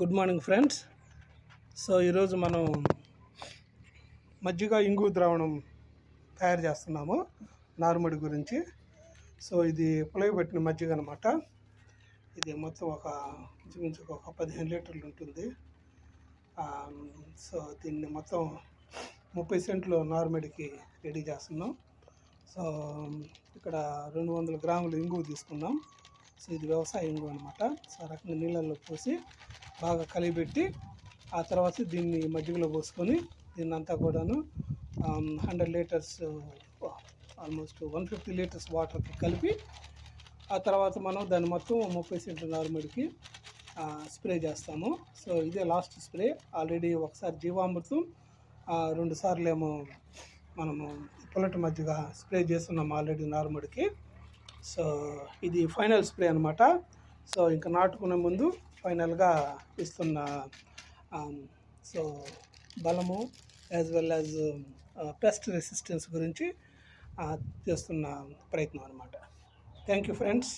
Good morning friends. So ఈరోజు మనం మజ్జిగ ఇంగు ద్రావణం తయారు చేస్తున్నాము నారుమడి గురించి. సో ఇది పులగబెట్టిన మజ్జిగ అనమాట ఇది మొత్తం ఒక ఇంచుమించు ఒక పదిహేను లీటర్లు ఉంటుంది. సో దీన్ని మొత్తం ముప్పై సెంట్లు నారుమడికి రెడీ చేస్తున్నాం. సో ఇక్కడ రెండు వందల గ్రాములు ఇంగు తీసుకున్నాం. సో ఇది వ్యవసాయ ఇంగు అనమాట సో రకంగా నీళ్ళల్లో పోసి బాగా కలిపెట్టి ఆ తర్వాత దీన్ని మజ్జిగలో పోసుకొని దీన్ని అంతా కూడాను hundred litres almost one fifty litres వాటర్కి కలిపి ఆ తర్వాత మనం దాన్ని మొత్తం ముప్పై సెంట్ల నారుమడికి స్ప్రే చేస్తాము. సో ఇదే లాస్ట్ స్ప్రే ఆల్రెడీ ఒకసారి జీవామృతం రెండు సార్లు ఏమో మనము పుల్లటి మధ్యగా స్ప్రే చేస్తున్నాం ఆల్రెడీ నారుమడికి. సో ఇది ఫైనల్ స్ప్రే అనమాట సో ఇంకా నాటుకునే ముందు ఫైనల్గా ఇస్తున్న సో బలము as well as pest resistance గురించి చేస్తున్న ప్రయత్నం అనమాట థ్యాంక్ యూ ఫ్రెండ్స్